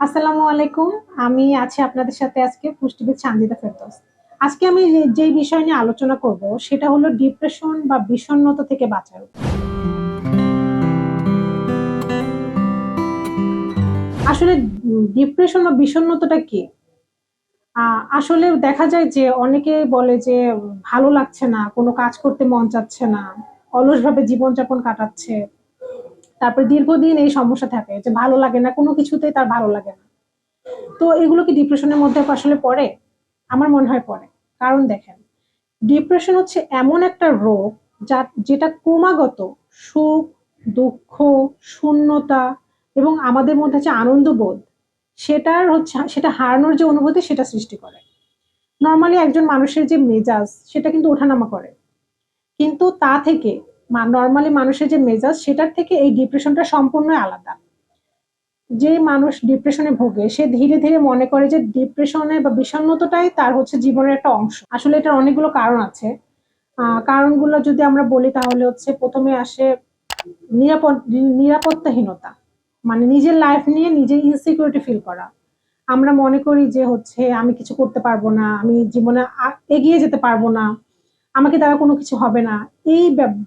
আসসালামু আলাইকুম। আমি আছি আপনাদের সাথে আজকে পুষ্টিবিদ সানজিদা ফেরদৌস। আজকে আমি যে- বিষয় নিয়ে আলোচনা করব, সেটা হলো ডিপ্রেশন বা বিষণ্ণতা থেকে বাঁচার। আসলে ডিপ্রেশন বা বিষণ্ণতাটা কি? আসলে দেখা যায় যে, অনেকে বলে যে, ভালো লাগছে না, কোনো কাজ করতে মন চাচ্ছে না, অলসভাবে জীবনযাপন কাটাচ্ছে। তারপর দীর্ঘদিন এই সমস্যা থাকে যে ভালো লাগে না, কোনো কিছুতেই তার ভালো লাগে না। তো এগুলো কি ডিপ্রেশনের মধ্যে আসলে পড়ে? আমার মনে হয় পড়ে। কারণ দেখেন ডিপ্রেশন হচ্ছে এমন একটা রোগ যা, যেটা ক্রমাগত সুখ, দুঃখ, শূন্যতা এবং আমাদের মধ্যে যে আনন্দবোধ, সেটার হচ্ছে, সেটা হারানোর যে অনুভূতি, সেটা সৃষ্টি করে। নর্মালি একজন মানুষের যে মেজাজ, সেটা কিন্তু ওঠানামা করে। কিন্তু তা থেকে নর্মালি মানুষের যে মেজাজ, সেটার থেকে এই ডিপ্রেশনটা সম্পূর্ণ আলাদা। যে মানুষ ডিপ্রেশনে ভোগে, সে ধীরে ধীরে মনে করে যে ডিপ্রেশনে বা বিষণ্ণতাটাই তার হচ্ছে জীবনের একটা অংশ। আসলে এটার অনেকগুলো কারণ আছে। কারণগুলো যদি আমরা বলি তাহলে হচ্ছে প্রথমে আসে নিরাপদ, নিরাপত্তাহীনতা। মানে নিজের লাইফ নিয়ে নিজের ইনসিকিউরিটি ফিল করা। আমরা মনে করি যে হচ্ছে আমি কিছু করতে পারব না, আমি জীবনে এগিয়ে যেতে পারব না। আমাকে দ্বারা কোনো কিছু হবে না। এই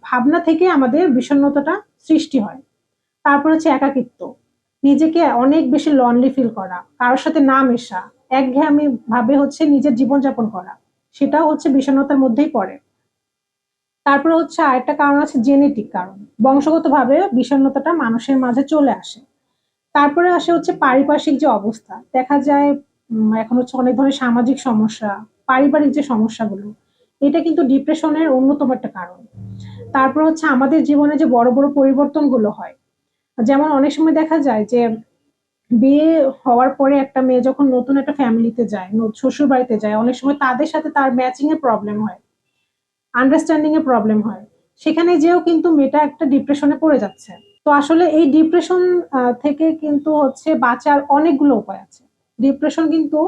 ভাবনা থেকে আমাদের বিষণ্ণতাটা সৃষ্টি হয়। তারপর হচ্ছে একাকিত্ব। নিজেকে অনেক বেশি লনলি ফিল করা, কারোর সাথে না মেশা, একঘেয়েমি ভাবে হচ্ছে নিজের জীবনযাপন করা, সেটাও হচ্ছে বিষণ্ণতার মধ্যেই পড়ে। তারপরে হচ্ছে আরেকটা কারণ আছে জেনেটিক কারণ। বংশগতভাবে বিষণ্ণতাটা মানুষের মাঝে চলে আসে। তারপরে আসে হচ্ছে পারিপার্শ্বিক যে অবস্থা। দেখা যায় এখন হচ্ছে অনেক ধরনের সামাজিক সমস্যা, পারিবারিক যে সমস্যাগুলো এটা কিন্তু ডিপ্রেশনের অন্যতম একটা কারণ। তারপর হচ্ছে আমাদের জীবনে যে বড় বড় পরিবর্তনগুলো হয়, যেমন অনেক সময় দেখা যায় যে বিয়ে হওয়ার পরে একটা মেয়ে যখন নতুন একটা ফ্যামিলিতে যায় শ্বশুর বাড়িতে যায়, অনেক সময় তাদের সাথে তার ম্যাচিং এর প্রবলেম হয় আন্ডারস্ট্যান্ডিং এর প্রবলেম হয়। সেখানে যেও কিন্তু মেয়েটা একটা ডিপ্রেশনে পড়ে যাচ্ছে। তো আসলে এই ডিপ্রেশন থেকে কিন্তু হচ্ছে বাঁচার অনেকগুলো উপায় আছে। ডিপ্রেশন কিন্তু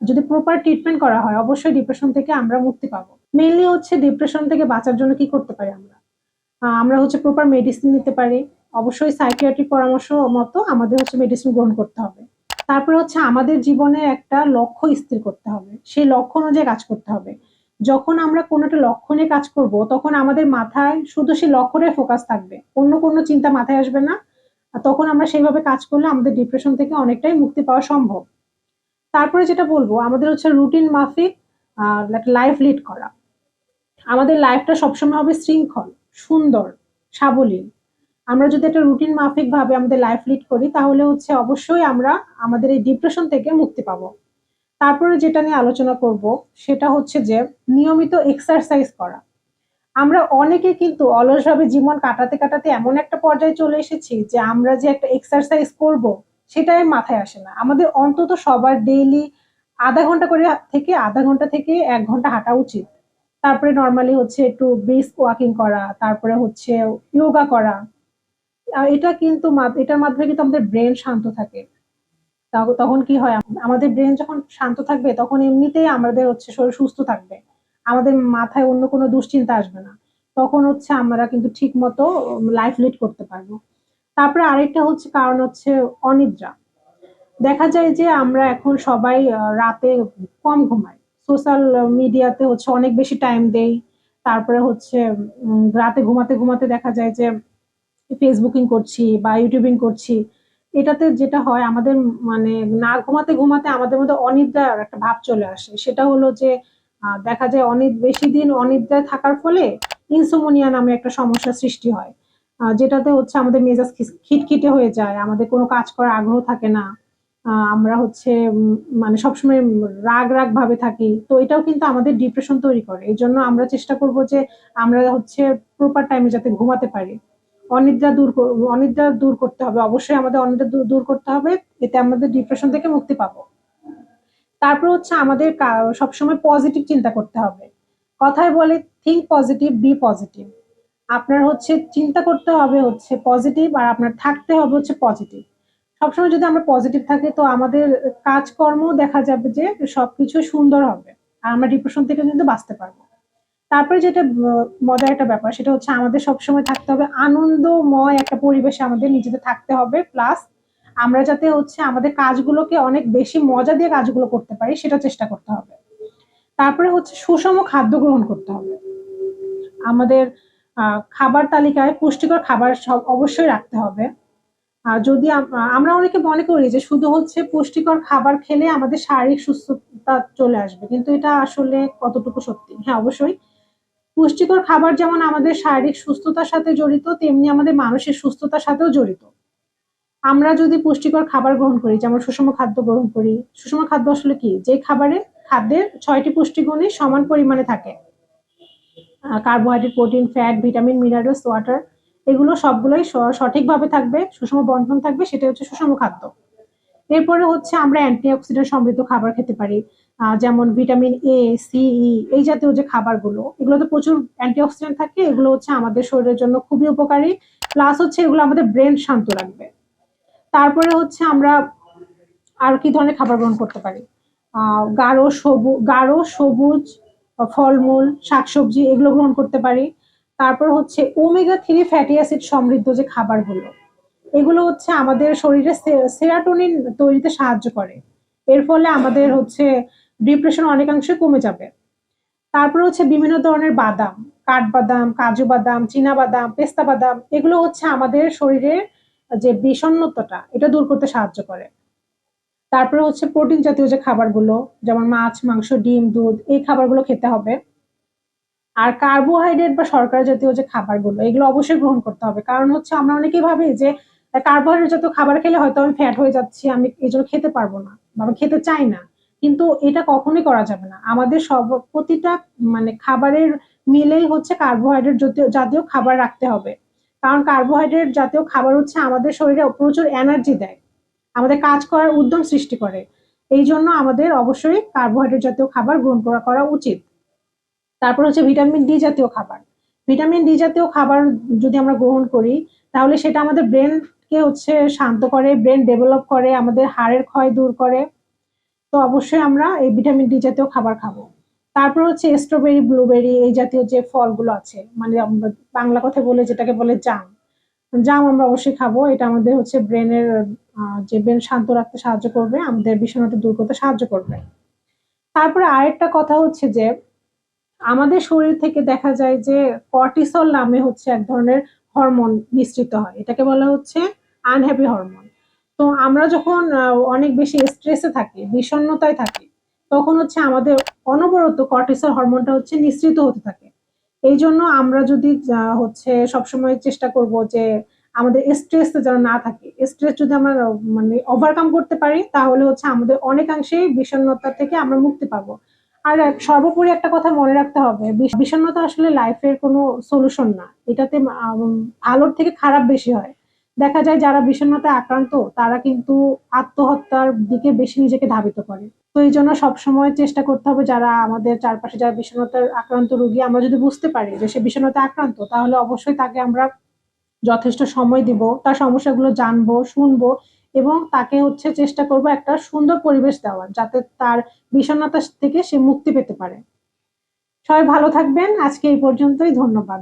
যদি প্রপার ট্রিটমেন্ট করা হয়, অবশ্যই ডিপ্রেশন থেকে আমরা মুক্তি পাবো। মেইনলি হচ্ছে ডিপ্রেশন থেকে বাঁচার জন্য কি করতে পারি আমরা? আমরা হচ্ছে প্রপার মেডিসিন নিতে পারি। অবশ্যই সাইকিয়াট্রিক পরামর্শ মতো আমাদের হচ্ছে মেডিসিন গ্রহণ করতে হবে। তারপরে হচ্ছে আমাদের জীবনে একটা লক্ষ্য স্থির করতে হবে। সেই লক্ষ্য অনুযায়ী কাজ করতে হবে। যখন আমরা কোনো একটা লক্ষ্য নিয়ে কাজ করব, তখন আমাদের মাথায় শুধু সেই লক্ষ্যটাই ফোকাস থাকবে। অন্য কোনো চিন্তা মাথায় আসবে না। তখন আমরা সেইভাবে কাজ করলে আমাদের ডিপ্রেশন থেকে অনেকটাই মুক্তি পাওয়া সম্ভব। তারপরে যেটা বলব, আমাদের হচ্ছে রুটিন মাফিক লাইফ লিড করা। আমাদের লাইফটা সবসময় হবে শৃঙ্খল, সুন্দর, সাবলীল। আমরা যদি একটা রুটিন মাফিক ভাবে আমাদের লাইফ লিড করি, তাহলে হচ্ছে অবশ্যই আমরা আমাদের এই ডিপ্রেশন থেকে মুক্তি পাবো। তারপরে যেটা নিয়ে আলোচনা করব, সেটা হচ্ছে যে নিয়মিত এক্সারসাইজ করা। আমরা অনেকে কিন্তু অলসভাবে জীবন কাটাতে কাটাতে এমন একটা পর্যায়ে চলে এসেছি যে আমরা যে একটা এক্সারসাইজ করব, সেটাই মাথায় আসে না। আমাদের অন্তত সবার ডেইলি আধা ঘণ্টা করে থেকে আধা ঘণ্টা থেকে এক ঘণ্টা হাঁটা উচিত। তারপরে নর্মালি হচ্ছে একটু ব্রিস্ক ওয়াকিং করা, তারপরে হচ্ছে ইয়োগা করা। এটা কিন্তু এটার মাধ্যমে কিন্তু আমাদের ব্রেন শান্ত থাকে। তখন কি হয়, আমাদের ব্রেন যখন শান্ত থাকবে, তখন এমনিতেই আমাদের হচ্ছে শরীর সুস্থ থাকবে। আমাদের মাথায় অন্য কোনো দুশ্চিন্তা আসবে না। তখন হচ্ছে আমরা কিন্তু ঠিক মতো লাইফ লিড করতে পারব। তারপরে আরেকটা হচ্ছে কারণ হচ্ছে অনিদ্রা। দেখা যায় যে আমরা এখন সবাই রাতে কম ঘুমাই। সোশ্যাল মিডিয়াতে হচ্ছে অনেক বেশি টাইম দেই। তারপরে হচ্ছে রাতে ঘুমাতে ঘুমাতে দেখা যায় যে ফেসবুকিং করছি বা ইউটিউবিং করছি। এটাতে যেটা হয়, আমাদের মানে না ঘুমাতে ঘুমাতে আমাদের মধ্যে অনিদ্রার একটা ভাব চলে আসে। সেটা হলো যে দেখা যায় অনেক বেশি দিন অনিদ্রায় থাকার ফলে ইনসোমোনিয়া নামে একটা সমস্যা সৃষ্টি হয়। যেটাতে হচ্ছে আমাদের মেজাজ খিটখিটে হয়ে যায়। আমাদের কোনো কাজ করার আগ্রহ থাকে না। আমরা হচ্ছে মানে সবসময় রাগ রাগ ভাবে থাকি। তো এটাও কিন্তু আমাদের ডিপ্রেশন তৈরি করে। এই জন্য আমরা চেষ্টা করব যে আমরা হচ্ছে প্রপার টাইমে যাতে ঘুমাতে পারি। অনিদ্রা দূর অনিদ্রা দূর করতে হবে। অবশ্যই আমাদের অনিদ্রা দূর- দূর করতে হবে। এতে আমাদের ডিপ্রেশন থেকে মুক্তি পাবো। তারপর হচ্ছে আমাদের সবসময় পজিটিভ চিন্তা করতে হবে। কথায় বলে থিঙ্ক পজিটিভ বি পজিটিভ আপনার হচ্ছে চিন্তা করতে হবে হচ্ছে পজিটিভ আর আপনার থাকতে হবে হচ্ছে পজিটিভ সবসময় যদি আমরা পজিটিভ থাকি, তো আমাদের কাজকর্ম দেখা যাবে যে সবকিছু সুন্দর হবে। আর আমরা ডিপ্রেশন থেকে কিন্তু বাঁচতে পারব। তারপরে যেটা মজার একটা ব্যাপার, সেটা হচ্ছে আমাদের সবসময় থাকতে হবে আনন্দময় একটা পরিবেশে আমাদের নিজেদের থাকতে হবে। প্লাস আমরা যাতে হচ্ছে আমাদের কাজগুলোকে অনেক বেশি মজা দিয়ে কাজগুলো করতে পারি, সেটা চেষ্টা করতে হবে। তারপরে হচ্ছে সুষম খাদ্য গ্রহণ করতে হবে। আমাদের খাবার তালিকায় পুষ্টিকর খাবার সব অবশ্যই রাখতে হবে। যদি আমরা অনেকে মনে করি যে শুধু হচ্ছে পুষ্টিকর খাবার খেলে আমাদের শারীরিক সুস্থতা চলে আসবে, কিন্তু এটা আসলে কতটুকু সত্যি? হ্যাঁ অবশ্যই। পুষ্টিকর খাবার যেমন আমাদের শারীরিক সুস্থতার সাথে জড়িত, তেমনি আমাদের মানসিক সুস্থতার সাথেও জড়িত। আমরা যদি পুষ্টিকর খাবার গ্রহণ করি, যেমন সুষম খাদ্য গ্রহণ করি, সুষম খাদ্য আসলে কি? যে খাবারে খাদ্যের ছয়টি পুষ্টিগুণই সমান পরিমাণে থাকে। Carbohydrate protein fat vitamin minerals water এগুলো সবগুলোই সঠিকভাবে থাকবে, সুষম বন্টন থাকবে সেটা হচ্ছে সুষম খাদ্য। এরপরে হচ্ছে আমরা অ্যান্টিঅক্সিডেন্ট সমৃদ্ধ খাবার খেতে পারি যেমন ভিটামিন এ সি ই এই জাতীয় যে খাবারগুলো, এগুলোতে প্রচুর অ্যান্টিঅক্সিডেন্ট থাকে, এগুলো হচ্ছে আমাদের শরীরের জন্য খুবই উপকারী, প্লাস হচ্ছে এগুলো আমাদের ব্রেন শান্ত রাখবে। তারপরে হচ্ছে আমরা আর কি ধরনের খাবার গ্রহণ করতে পারি? গাঢ় সবুজ গাঢ় সবুজ, ফলমূল, শাকসবজি, এগুলো গ্রহণ করতে পারি। তারপর হচ্ছে ওমেগা থ্রি ফ্যাটি অ্যাসিড সমৃদ্ধ যে খাবারগুলো, এগুলো হচ্ছে আমাদের শরীরে সেরাটোনিন তৈরিতে সাহায্য করে। এর ফলে আমাদের হচ্ছে ডিপ্রেশন অনেকাংশে কমে যাবে। তারপর হচ্ছে বিভিন্ন ধরনের বাদাম, কাঠবাদাম, কাজু বাদাম, চীনা বাদাম, পেস্তা বাদাম, এগুলো হচ্ছে আমাদের শরীরের যে বিষণ্ণতাটা, এটা দূর করতে সাহায্য করে। তারপরে হচ্ছে প্রোটিন জাতীয় যে খাবারগুলো, যেমন মাছ, মাংস, ডিম, দুধ, এই খাবারগুলো খেতে হবে। আর কার্বোহাইড্রেট বা শর্করা জাতীয় যে খাবারগুলো, এগুলো অবশ্যই গ্রহণ করতে হবে। কারণ হচ্ছে আমরা অনেকেই ভাবি যে কার্বোহাইড্রেট জাতীয় খাবার খেলে হয়তো আমি ফ্যাট হয়ে যাচ্ছি, আমি এই জন্য খেতে পারব না বা আমি খেতে চাই না। কিন্তু এটা কখনোই করা যাবে না। আমাদের সব, প্রতিটা মানে খাবারের মিলেই হচ্ছে কার্বোহাইড্রেট জাতীয় খাবার রাখতে হবে। কারণ কার্বোহাইড্রেট জাতীয় খাবার হচ্ছে আমাদের শরীরে প্রচুর এনার্জি দেয়। আমাদের কাজ করার উদ্যম সৃষ্টি করে। এই জন্য আমাদের অবশ্যই কার্বোহাইড্রেট জাতীয় খাবার গ্রহণ করা করা উচিত। তারপর হচ্ছে ভিটামিন ডি জাতীয় খাবার। ভিটামিন ডি জাতীয় খাবার যদি আমরা গ্রহণ করি, তাহলে সেটা আমাদের ব্রেনকে হচ্ছে শান্ত করে ব্রেন ডেভেলপ করে, আমাদের হাড়ের ক্ষয় দূর করে। তো অবশ্যই আমরা এই ভিটামিন ডি জাতীয় খাবার খাব। তারপর হচ্ছে স্ট্রবেরি ব্লুবেরি এই জাতীয় যে ফলগুলো আছে মানে আমরা বাংলা কথা বলে যেটাকে বলে জাম। জাম আমরা অবশ্যই খাব, এটা আমাদের হচ্ছে ব্রেনের যে ব্রেন শান্ত রাখতে সাহায্য করবে, আমাদের বিষণ্ণতা দূর করতে সাহায্য করবে। তারপরে আরেকটা কথা হচ্ছে যে আমাদের শরীর থেকে দেখা যায় যে কর্টিসল নামে হচ্ছে এক ধরনের হরমোন নিঃসৃত হয়। এটাকে বলা হচ্ছে আনহ্যাপি হরমোন তো আমরা যখন অনেক বেশি স্ট্রেসে থাকি, বিষণ্ণতায় থাকি, তখন হচ্ছে আমাদের অনবরত কর্টিসল হরমোনটা হচ্ছে নিঃসৃত হতে থাকে। এই জন্য আমরা যদি হচ্ছে সবসময় চেষ্টা করব যে আমাদের স্ট্রেস যেন না থাকে। স্ট্রেস যদি আমরা মানে ওভারকাম করতে পারি, তাহলে হচ্ছে আমাদের অনেকাংশেই বিষণ্ণতা থেকে আমরা মুক্তি পাবো। আর সর্বোপরি একটা কথা মনে রাখতে হবে বিষ- বিষণ্ণতা আসলে লাইফের কোনো সলিউশন না। এটাতে আম, ভালোর থেকে খারাপ বেশি হয়। দেখা যায় যারা বিষণ্ণতায় আক্রান্ত তারা কিন্তু আত্মহত্যার দিকে বেশি নিজেকে ধাবিত করে। তো এই জন্য সবসময় চেষ্টা করতে হবে যারা আমাদের চারপাশে যারা বিষণ্ণতার আক্রান্ত রোগী আমরা যদি বুঝতে পারি যে সে বিষণ্ণতায় আক্রান্ত তাহলে অবশ্যই তাকে আমরা যথেষ্ট সময় দিব তার সমস্যাগুলো জানব শুনব এবং তাকে হচ্ছে চেষ্টা করব একটা সুন্দর পরিবেশ দেওয়ার, যাতে তার বিষণ্ণতা থেকে সে মুক্তি পেতে পারে। সবাই ভালো থাকবেন। আজকে এই পর্যন্তই। ধন্যবাদ।